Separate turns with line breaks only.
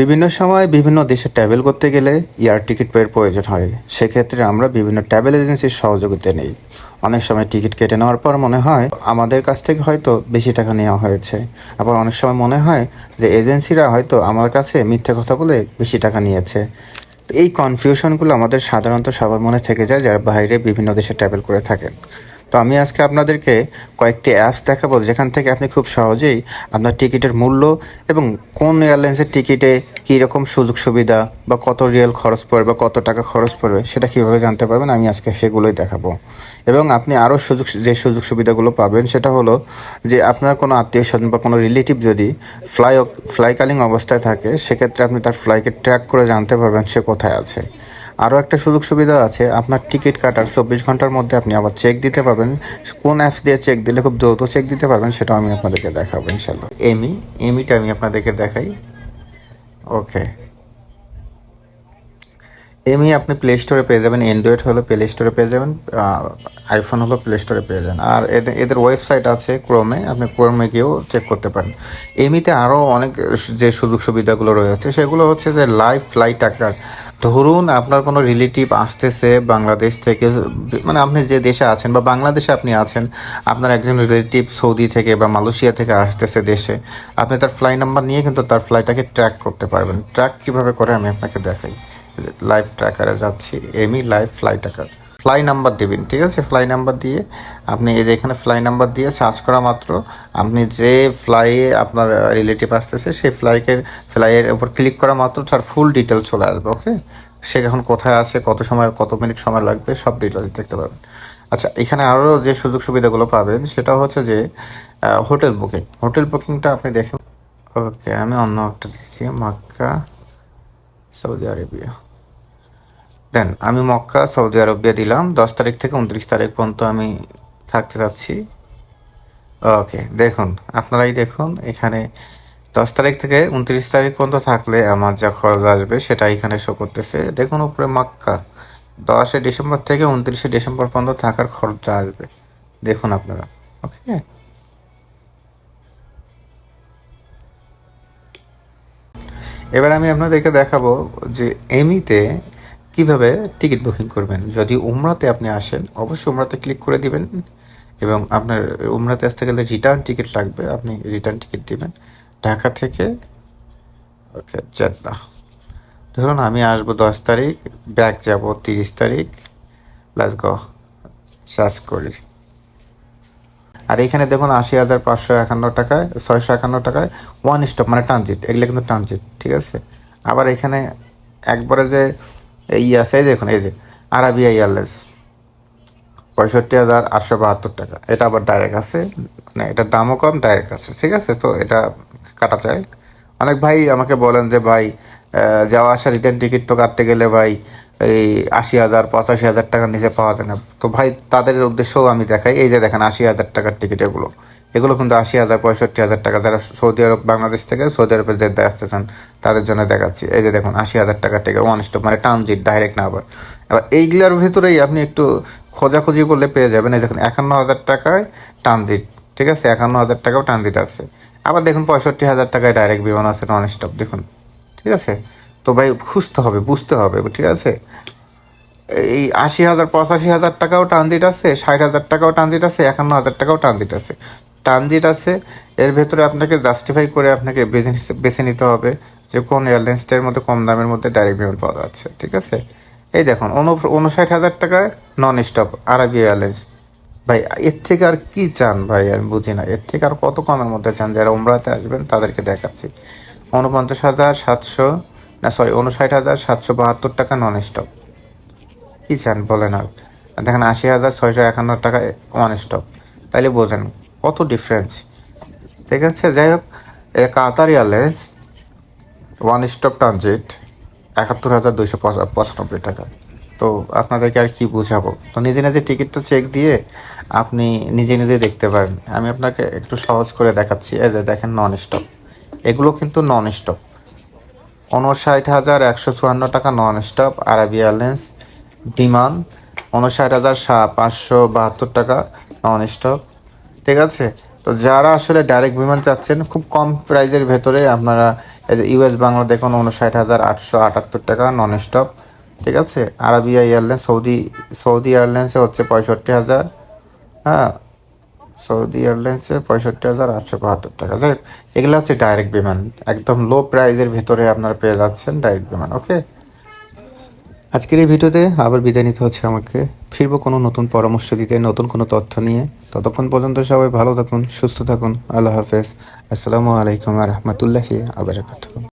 বিভিন্ন সময় বিভিন্ন দেশে ট্রাভেল করতে গেলে এয়ার টিকিট পেয়ের প্রয়োজন হয়। সেক্ষেত্রে আমরা বিভিন্ন ট্রাভেল এজেন্সির সহযোগিতা নিই। অনেক সময় টিকিট কেটে নেওয়ার পর মনে হয় আমাদের কাছ থেকে হয়তো বেশি টাকা নেওয়া হয়েছে। আবার অনেক সময় মনে হয় যে এজেন্সিরা হয়তো আমার কাছে মিথ্যে কথা বলে বেশি টাকা নিয়েছে। এই কনফিউশনগুলো আমাদের সাধারণত সবার মনে থেকে যায় যারা বাইরে বিভিন্ন দেশে ট্রাভেল করে থাকেন। তো আমি আজকে আপনাদেরকে কয়েকটি অ্যাপস দেখাবো যেখান থেকে আপনি খুব সহজেই আপনার টিকিটের মূল্য এবং কোন এয়ারলাইন্সের টিকিটে কী রকম সুযোগ সুবিধা বা কত রিয়েল খরচ পড়বে বা কত টাকা খরচ পড়বে সেটা কীভাবে জানতে পারবেন আমি আজকে সেগুলোই দেখাবো। এবং আপনি আরও সুযোগ যে সুযোগ সুবিধাগুলো পাবেন সেটা হলো যে আপনার কোনো আত্মীয় স্বজন বা কোনো রিলেটিভ যদি ফ্লাই ফ্লাইকালিং অবস্থায় থাকে, সেক্ষেত্রে আপনি তার ফ্লাইকে ট্র্যাক করে জানতে পারবেন সে কোথায় আছে। আরও একটা সুযোগ সুবিধা আছে, আপনার টিকিট কাটার চব্বিশ ঘণ্টার মধ্যে আপনি আবার চেক দিতে পারবেন, কোন অ্যাপস দিয়ে চেক দিলে খুব দ্রুত চেক দিতে পারবেন সেটাও আমি আপনাদেরকে দেখাবো ইনশাল্লাহ এমি, এমিটা আমি আপনাদেরকে দেখাই। ওকে এমনি আপনি প্লে স্টোরে পেয়ে যাবেন অ্যান্ড্রয়েড হলো প্লে স্টোরে পেয়ে যাবেন আইফোন হলো প্লে স্টোরে পেয়ে যান আর এদের ওয়েবসাইট আছে ক্রোমে আপনি ক্রোমে গিয়েও চেক করতে পারেন। এমনিতে আরও অনেক যে সুযোগ সুবিধাগুলো রয়েছে, সেগুলো হচ্ছে যে লাইভ ফ্লাইট টাকার ধরুন আপনার কোনো রিলেটিভ আসতেছে বাংলাদেশ থেকে মানে আপনি যে দেশে আছেন বা বাংলাদেশে আপনি আছেন, আপনার একজন রিলেটিভ সৌদি থেকে বা মালয়েশিয়া থেকে আসতেছে দেশে, আপনি তার ফ্লাই নাম্বার নিয়ে কিন্তু তার ফ্লাইটটাকে ট্র্যাক করতে পারবেন। ট্র্যাক কীভাবে করে আমি আপনাকে দেখাই। লাইভ ট্র্যাকারে যাচ্ছি এমি live fly tracker fly number দিবেন, ঠিক আছে? ফ্লাই নাম্বার দিয়ে আপনি এই যে এখানে ফ্লাই নাম্বার দিয়ে সার্চ করা মাত্র, আপনি যে ফ্লাইয়ে আপনার রিলেটিভ আসতেছে, সেই ফ্লাইকে ফ্লাইয়ের উপর ক্লিক করা মাত্র, তার ফুল ডিটেল চলে আসবে ওকে সে এখন কোথায় আছে, কত সময়, কত মিনিট সময় লাগবে, সব ডিটেলস দেখতে পাবেন। আচ্ছা এখানে আরও যে সুযোগ সুবিধাগুলো পাবেন, সেটা হচ্ছে যে হোটেল বুকিং হোটেল বুকিংটা আপনি দেখুন ওকে আমি অন্য একটা দিচ্ছি, মাক্কা সৌদি আরবিয়া দেন, আমি মক্কা, সৌদি আরবিয়া দিলাম। দশ তারিখ থেকে উনত্রিশ তারিখ পর্যন্ত আমি থাকতে যাচ্ছি ওকে, দেখুন, আপনারাই দেখুন, এখানে দশ তারিখ থেকে উনত্রিশ তারিখ পর্যন্ত থাকলে আমার যা খরচ আসবে, সেটা এখানে শো করতেছে। দেখুন, উপরে মক্কা, দশে ডিসেম্বর থেকে উনত্রিশে ডিসেম্বর পর্যন্ত থাকার খরচা আসবে। দেখুন আপনারা, ওকে? এবার আমি আপনাদেরকে দেখাবো যে এমিতে কীভাবে টিকিট বুকিং করবেন? যদি উমরাতে আপনি আসেন, অবশ্যই উমরাতে ক্লিক করে দিবেন এবং আপনার উমরাতে আসতে গেলে রিটার্ন টিকিট লাগবে, আপনি রিটার্ন টিকিট দিবেন। ঢাকা থেকে, ওকে, জেদ্দা। ধরুন আমি আসব দশ তারিখ, ব্যাক যাব তিরিশ তারিখ প্লাস গ সার্চ করি। আর এখানে দেখুন আশি হাজার পাঁচশো একান্ন টাকায়, ছয়শো একান্ন টাকায় ওয়ান স্টপ মানে ট্রানজিট এগুলো কিন্তু ট্রানজিট ঠিক আছে? আবার এখানে একবারে যে এই আছে দেখুন, এই যে আরাবিয়া এয়ারলাইন্স পঁয়ষট্টি হাজার আটশো বাহাত্তর টাকা। এটা আবার ডাইরেক্ট আছে মানে এটার দামও কম ডাইরেক্ট আছে, ঠিক আছে? তো এটা কাটা যায়। অনেক ভাই আমাকে বলেন যে, ভাই যাওয়া আসা রিটার্ন টিকিট তো কাটতে গেলে ভাই এই আশি হাজার, পঁচাশি হাজার টাকার নিচে পাওয়া যায় না। তো ভাই তাদের উদ্দেশ্যও আমি দেখাই। এই যে দেখেন, আশি হাজার টাকার টিকিট এগুলো। এগুলো কিন্তু আশি হাজার, পঁয়ষট্টি হাজার টাকা যারা সৌদি আরব, বাংলাদেশ থেকে সৌদি আরবে যেতে আসতে চান তাদের জন্য দেখাচ্ছি। এই যে দেখুন, আশি হাজার টাকার টিকিট ওয়ান স্টপ মানে ট্রানজিট ডাইরেক্ট না আবার। এবার এইগুলোর ভিতরেই আপনি একটু খোঁজাখুঁজি করলে পেয়ে যাবেন। এই দেখুন, একান্ন হাজার টাকায় ট্রানজিট ঠিক আছে? একান্ন হাজার টাকাও ট্রানজিট আছে। আবার দেখুন, পঁয়ষট্টি হাজার টাকায় ডাইরেক্ট বিমান আছে নন স্টপ দেখুন ঠিক আছে? তো ভাই খুঁজতে হবে, বুঝতে হবে, ঠিক আছে? এই আশি হাজার, পঁচাশি হাজার টাকাও ট্রানজিট আছে, ষাট হাজার টাকাও ট্রানজিট আছে, একান্ন হাজার টাকাও ট্রানজিট আছে। ট্রানজিট আছে, এর ভেতরে আপনাকে জাস্টিফাই করে আপনাকে বেছে নিতে হবে যে কোন এয়ারলাইন্সটার মধ্যে কম দামের মধ্যে ডাইরেক্ট বিমান পাওয়া যাচ্ছে, ঠিক আছে? এই দেখুন উনষাট হাজার টাকায় নন স্টপ আরবি এয়ারলাইন্স ভাই, এর থেকে আর কি চান ভাই? আমি বুঝি না। এর থেকে আর কত কমের মধ্যে চান? যারা উমরাতে আসবেন, তাদেরকে দেখাচ্ছি। উনপঞ্চাশ হাজার সাতশো, না সরি উনষাট হাজার সাতশো বাহাত্তর টাকা নন স্টপ কী চান বলেন আর? দেখেন, আশি হাজার ছয়শো একান্ন টাকা ওয়ান স্টপ তাইলে বোঝেন কত ডিফারেন্স ঠিক আছে, যাই হোক Qatar airlines one stop transit একাত্তর হাজার দুইশো পঁচানব্বই টাকা। তো আপনাদেরকে আর কি বুঝাবো? তো নিজে নিজে টিকিটটা চেক দিয়ে আপনি নিজে নিজে দেখতে পারেন। আমি আপনাকে একটু সহজ করে দেখাচ্ছি, এই যে দেখেন নন স্টপ এগুলো কিন্তু নন স্টপ উনষাট হাজার একশো চুয়ান্ন টাকা নন স্টপ আরবি এয়ারলাইন্স বিমান উনষাট হাজার পাঁচশো বাহাত্তর টাকা নন স্টপ ঠিক আছে? তো যারা আসলে ডাইরেক্ট বিমান চাচ্ছেন, খুব কম প্রাইজের ভেতরে আপনারা এই যে ইউএস বাংলা দেখুন উনষাট হাজার আটশো আটাত্তর টাকা নন স্টপ ঠিক আছে? আরবিয়া এয়ারলাইন্স সৌদি সৌদি এয়ারলাইন্সে হচ্ছে পঁয়ষট্টি হাজার। হ্যাঁ? সৌদি এয়ারলাইন্সে পঁয়ষট্টি হাজার আটশো বাহাত্তর টাকা। যাই এগুলো হচ্ছে ডাইরেক্ট বিমান। একদম লো প্রাইজের ভেতরে আপনারা পেয়ে যাচ্ছেন ডাইরেক্ট বিমান ওকে আজকের এই ভিডিওতে আবার বিদায় নিতে হচ্ছে আমাকে। ফিরবো কোনো নতুন পরামর্শ দিতে, নতুন কোনো তথ্য নিয়ে। ততক্ষণ পর্যন্ত সবাই ভালো থাকুন, সুস্থ থাকুন। আল্লাহ হাফেজ। আসসালামু আলাইকুম রহমতুল্লাহি আবরাকাতুহ